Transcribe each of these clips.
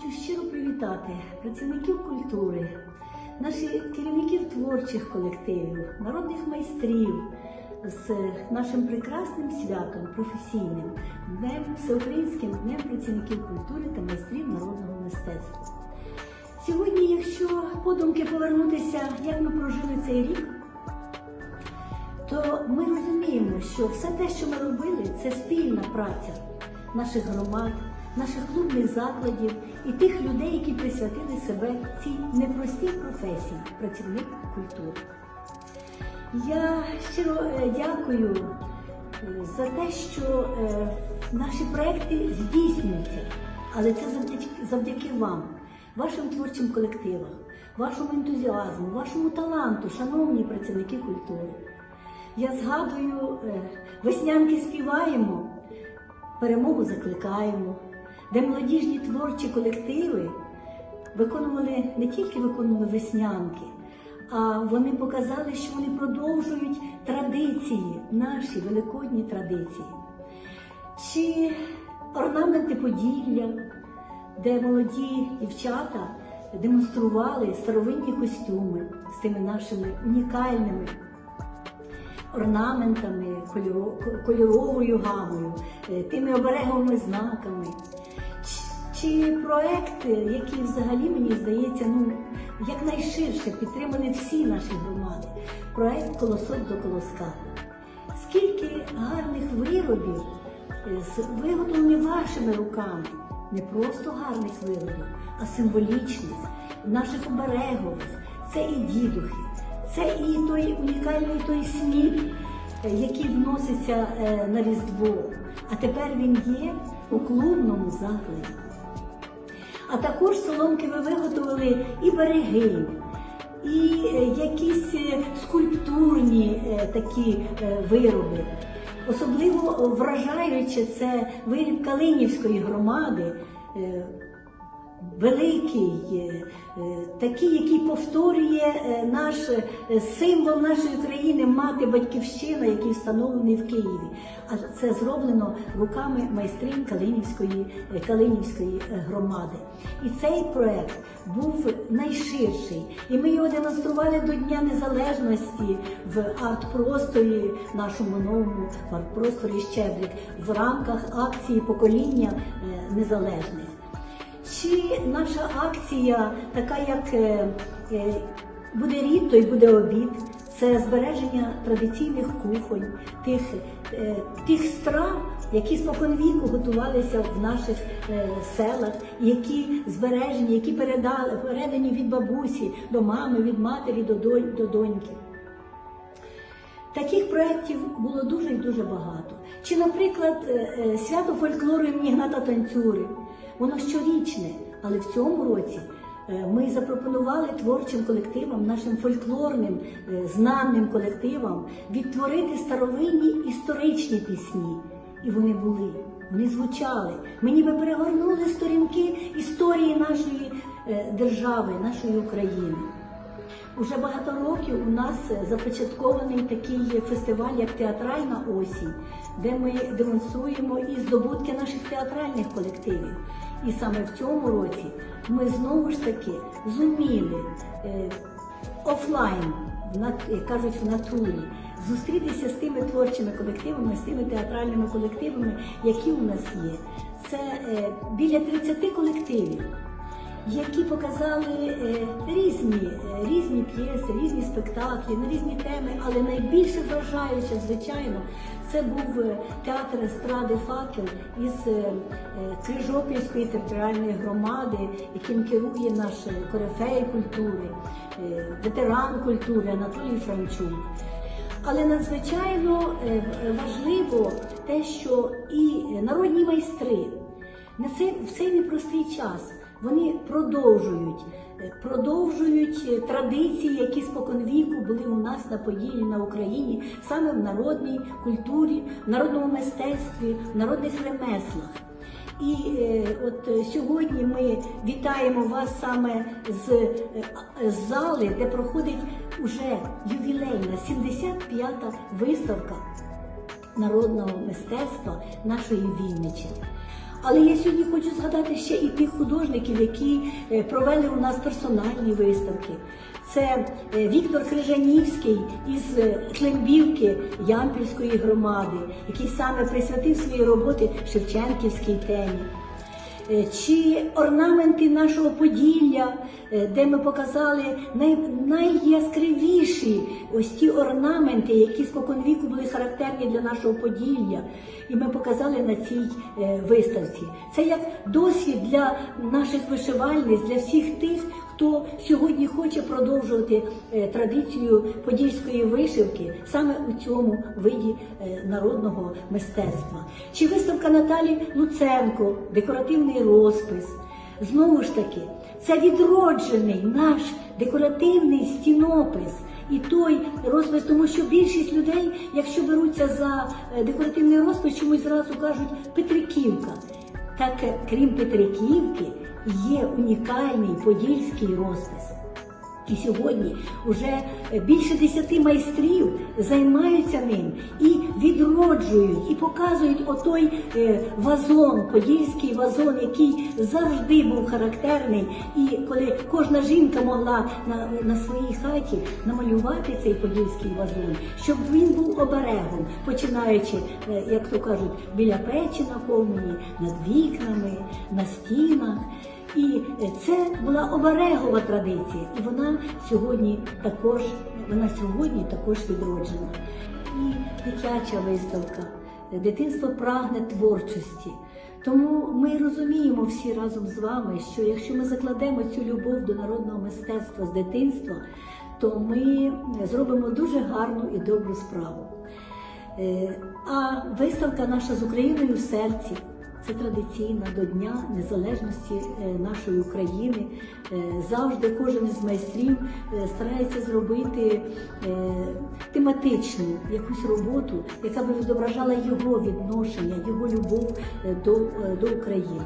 Хочу щиро привітати працівників культури, наших керівників творчих колективів, народних майстрів з нашим прекрасним святом професійним днем всеукраїнським днем працівників культури та майстрів народного мистецтва. Сьогодні, якщо подумки повернутися, як ми прожили цей рік, то ми розуміємо, що все те, що ми робили, це спільна праця наших громад, наших клубних закладів і тих людей, які присвятили себе цій непростій професії працівник культури. Я щиро е, дякую е, за те, що е, наші проекти здійснюються, але це завдяки, вам, вашим творчим колективам, вашому ентузіазму, вашому таланту, шановні працівники культури. Я згадую, веснянки співаємо, перемогу закликаємо, де молодіжні творчі колективи виконували не тільки виконували веснянки, а вони показали, що вони продовжують традиції, наші великодні традиції. Чи орнаменти Поділля, де молоді дівчата демонстрували старовинні костюми з тими нашими унікальними орнаментами, кольоровою гамою, е, тими обереговими знаками. Чи- проекти, які взагалі, мені здається, ну, якнайширше підтримали всі наші громади, проект Колосок до колоска. Скільки гарних виробів е, виготовлені вашими руками, не просто гарних виробів, а символічних, наших оберегових. Це і дідухи, це і той унікальний той сміх, е, який вноситься е, на Різдво. А тепер він є у клубному закладі. А також соломки ви виготовили і береги, і е, якісь е, скульптурні е, такі вироби. Особливо вражаюче це виріб Калинівської громади. Великий, е, е, такий, який повторює е, наш символ нашої країни, мати батьківщина, який встановлений в Києві. А це зроблено руками майстринь Калинівської, Калинівської громади. І цей проект був найширший. І ми його демонстрували до Дня Незалежності в арт-просторі, нашому новому арт-просторі Щедрик в рамках акції покоління незалежних. Чи наша акція, така як е, е, буде рід, то й буде обід, це збереження традиційних кухонь, тих, е, тих страв, які споконвіку готувалися в наших селах, які збережені, які передали, передані від бабусі до мами, від матері до, донь- до доньки. Таких проєктів було дуже і дуже багато. Чи, наприклад, свято фольклору імені Гната Танцюри. Воно щорічне, але в цьому році е, ми запропонували творчим колективам, нашим фольклорним е, знаним колективам відтворити старовинні історичні пісні. І вони були, вони звучали. Ми ніби перегорнули сторінки історії нашої е, держави, нашої України. Уже багато років у нас започаткований такий фестиваль, як театральна осінь, де ми демонструємо і здобутки наших театральних колективів. І саме в цьому році ми знову ж таки зуміли е, офлайн, як кажуть, в натурі, зустрітися з тими творчими колективами, з тими театральними колективами, які у нас є. Це е, біля 30 колективів які показали е, різні, е, різні п'єси, різні спектаклі на різні теми, але найбільше вражаюче, звичайно, це був е, театр естради факел із Крижопільської територіальної громади, яким керує наш корифей культури, ветеран культури Анатолій Франчук. Але надзвичайно важливо те, що і народні майстри на цей, в цей непростий час вони продовжують, е, продовжують е, традиції, які споконвіку були у нас на Поділлі, на Україні, саме в народній культурі, в народному мистецтві, в народних ремеслах. І е, от сьогодні ми вітаємо вас саме з, з зали, де проходить уже ювілейна 75-та виставка народного мистецтва нашої Вінниччини. Але я сьогодні хочу згадати ще і тих художників, які е, провели у нас персональні виставки. Це е, Віктор Крижанівський із е, Тлембівки Ямпільської громади, який саме присвятив свої роботи Шевченківській темі. Е, Чи орнаменти нашого Поділля, е, де ми показали най, найяскравіші ось ті орнаменти, які споконвіку були характерні для нашого Поділля, і ми показали на цій е, виставці. Це як досвід для наших вишивальниць, для всіх тих, хто сьогодні хоче продовжувати е, традицію подільської вишивки саме у цьому виді е, народного мистецтва. Чи виставка Наталі Луценко, декоративний розпис. Знову ж таки, це відроджений наш декоративний стінопис. І той розпис, тому що більшість людей, якщо беруться за е, декоративний розпис, чомусь зразу кажуть Петриківка. Так, крім Петриківки, є унікальний подільський розпис. І сьогодні вже більше десяти майстрів займаються ним і відроджують, і показують отой е, вазон, подільський вазон, який завжди був характерний. І коли кожна жінка могла на, на своїй хаті намалювати цей подільський вазон, щоб він був оберегом, починаючи, е, як то кажуть, біля печі на комені, над вікнами, на стінах. І це була оберегова традиція, і вона сьогодні також, вона сьогодні також відроджена. І дитяча виставка, дитинство прагне творчості. Тому ми розуміємо всі разом з вами, що якщо ми закладемо цю любов до народного мистецтва з дитинства, то ми зробимо дуже гарну і добру справу. Е, А виставка наша з Україною в серці. Це традиційна до Дня Незалежності е, нашої України. Е, Завжди кожен із майстрів е, старається зробити тематичну якусь роботу, яка би відображала його відношення, його любов до, до України.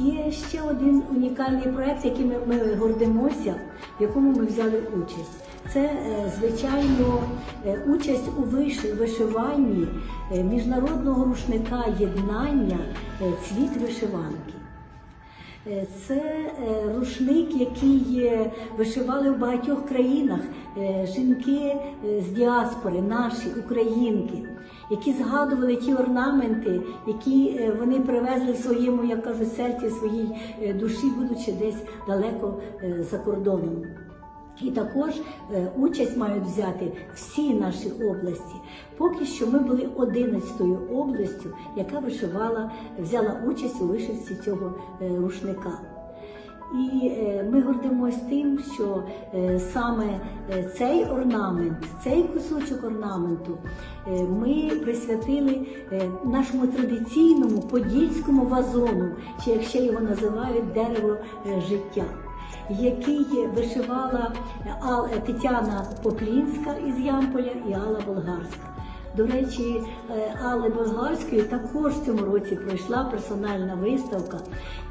Є ще один унікальний проект, яким ми гордимося, в якому ми взяли участь. Це, е, звичайно, е, участь у вишиванні е, міжнародного рушника єднання цвіт вишиванки. Це рушник, який вишивали в багатьох країнах жінки з діаспори, наші українки, які згадували ті орнаменти, які вони привезли в своєму, як кажуть, серці, своїй душі, будучи десь далеко за кордоном. І також е, участь мають взяти всі наші області. Поки що ми були 11-ю областю, яка вишивала, взяла участь у вишивці цього е, рушника. І е, ми гордимося тим, що саме цей орнамент, цей кусочок орнаменту ми присвятили нашому традиційному подільському вазону, чи як ще його називають дерево життя який вишивала Ал- Тетяна Поплінська із Ямполя і Алла Болгарська. До речі, е, Алли Болгарської також в цьому році пройшла персональна виставка,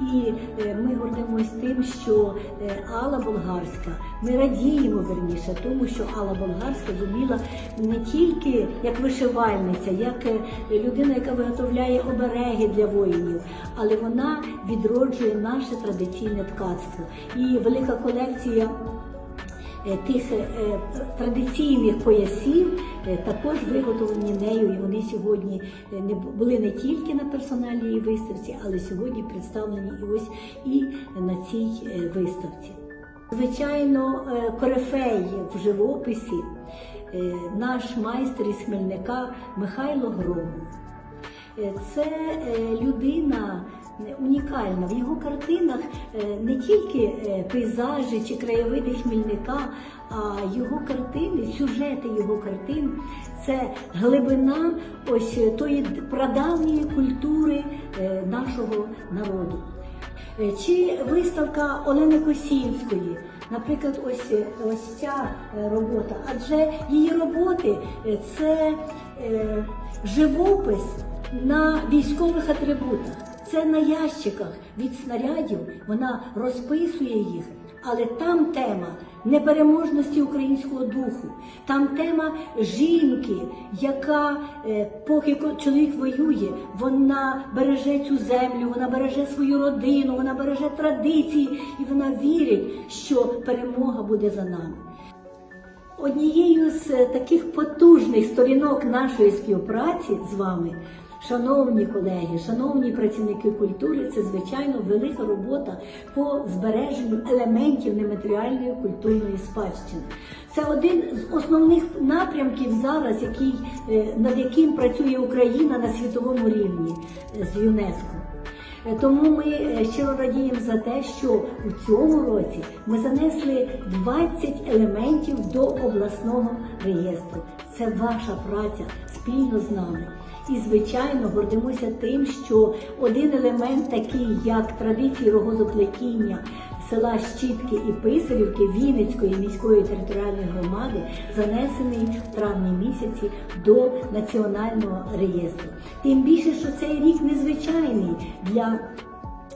і е, ми гордимося тим, що е, Алла Болгарська, ми радіємо верніше, тому що Алла Болгарська зуміла не тільки як вишивальниця, як людина, яка виготовляє обереги для воїнів, але вона відроджує наше традиційне ткацтво. І велика колекція тих е, традиційних поясів е, також виготовлені нею, і вони сьогодні е, не були не тільки на персональній виставці, але сьогодні представлені ось і на цій е, виставці. Звичайно, е, корифей в живописі е, наш майстер із Хмельника Михайло Громов. Е, Це е, людина е, унікальна. В його картинах е, не тільки е, пейзажі чи краєвиди Хмельника, а його картини, сюжети його картин це глибина ось тої прадавньої культури е, нашого народу. Чи виставка Олени Косінської, наприклад, ось, ось ця робота, адже її роботи це живопис на військових атрибутах. Це на ящиках від снарядів, вона розписує їх Але там тема непереможності українського духу, там тема жінки, яка е, поки чоловік воює, вона береже цю землю, вона береже свою родину, вона береже традиції, і вона вірить, що перемога буде за нами. Однією з е, таких потужних сторінок нашої співпраці з вами, шановні колеги, шановні працівники культури, це звичайно велика робота по збереженню елементів нематеріальної культурної спадщини. Це один з основних напрямків зараз, який, е, над яким працює Україна на світовому рівні е, з ЮНЕСКО. Е, Тому ми щиро радіємо за те, що у цьому році ми занесли 20 елементів до обласного реєстру. Це ваша праця спільно з нами. І, звичайно, гордимося тим, що один елемент, такий як традиції рогозоплетіння села Щітки і Писарівки Вінницької міської територіальної громади, занесений в травні місяці до національного реєстру. Тим більше, що цей рік незвичайний для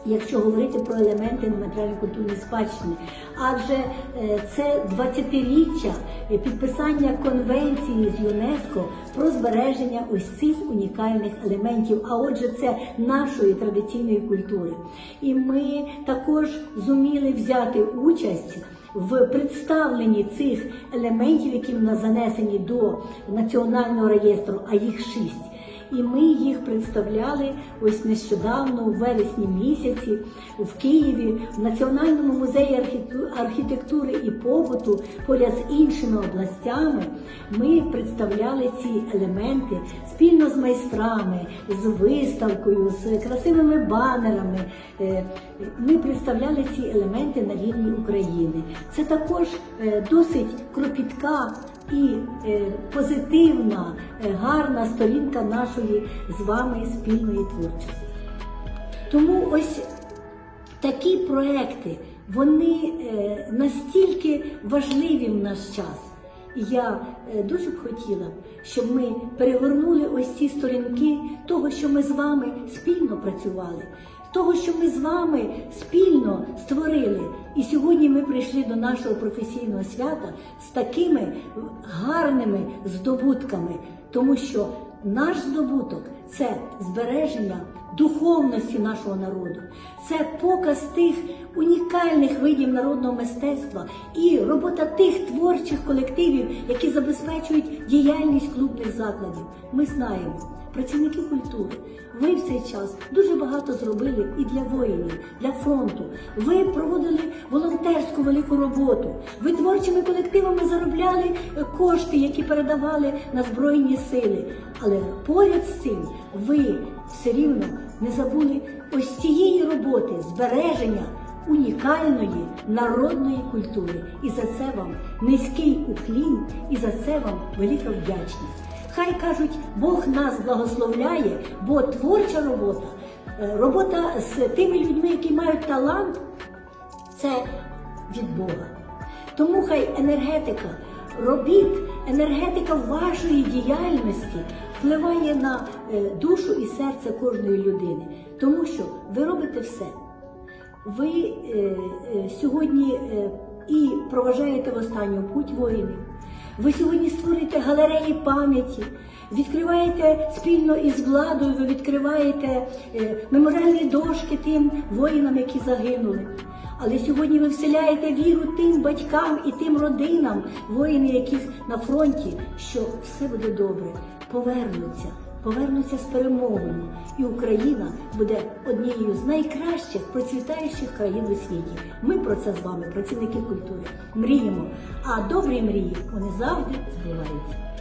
Якщо говорити про елементи нематеріальної культурної спадщини, адже е, це 20-річчя підписання конвенції з ЮНЕСКО про збереження ось цих унікальних елементів. А отже, це нашої традиційної культури. І ми також зуміли взяти участь в представленні цих елементів, які в нас занесені до національного реєстру, а їх шість. І ми їх представляли ось нещодавно, у вересні місяці, в Києві, в Національному музеї архітектури і побуту, поряд з іншими областями. Ми представляли ці елементи спільно з майстрами, з виставкою, з красивими банерами. Е, Ми представляли ці елементи на рівні України. Це також е, досить кропітка і е, позитивна, е, гарна сторінка нашої з вами спільної творчості. Тому ось такі проекти, вони е, настільки важливі в наш час. І я дуже б хотіла, щоб ми перегорнули ось ці сторінки того, що ми з вами спільно працювали, того, що ми з вами спільно створили. І сьогодні ми прийшли до нашого професійного свята з такими гарними здобутками, тому що наш здобуток це збереження духовності нашого народу, це показ тих унікальних видів народного мистецтва і робота тих творчих колективів, які забезпечують діяльність клубних закладів. Ми знаємо, працівники культури, ви в цей час дуже багато зробили і для воїнів, для фронту. Ви проводили волонтерську велику роботу. Ви творчими колективами заробляли е, кошти, які передавали на збройні сили. Але поряд з цим ви все рівно не забули ось цієї роботи збереження унікальної народної культури. І за це вам низький уклін, і за це вам велика вдячність. Хай кажуть, Бог нас благословляє, бо творча робота, е, робота з тими людьми, які мають талант, це від Бога. Тому хай енергетика робіт, енергетика вашої діяльності впливає на е, душу і серце кожної людини, тому що ви робите все. Ви е, е, сьогодні е, і проважаєте в останню путь воїнів. Ви сьогодні створюєте галереї пам'яті, відкриваєте спільно із владою, ви відкриваєте е, меморіальні дошки тим воїнам, які загинули. Але сьогодні ви вселяєте віру тим батькам і тим родинам, воїни, які на фронті, що все буде добре, повернуться, повернуться з перемогою, і Україна буде однією з найкращих процвітаючих країн у світі. Ми про це з вами, працівники культури, мріємо. А добрі мрії вони завжди збуваються.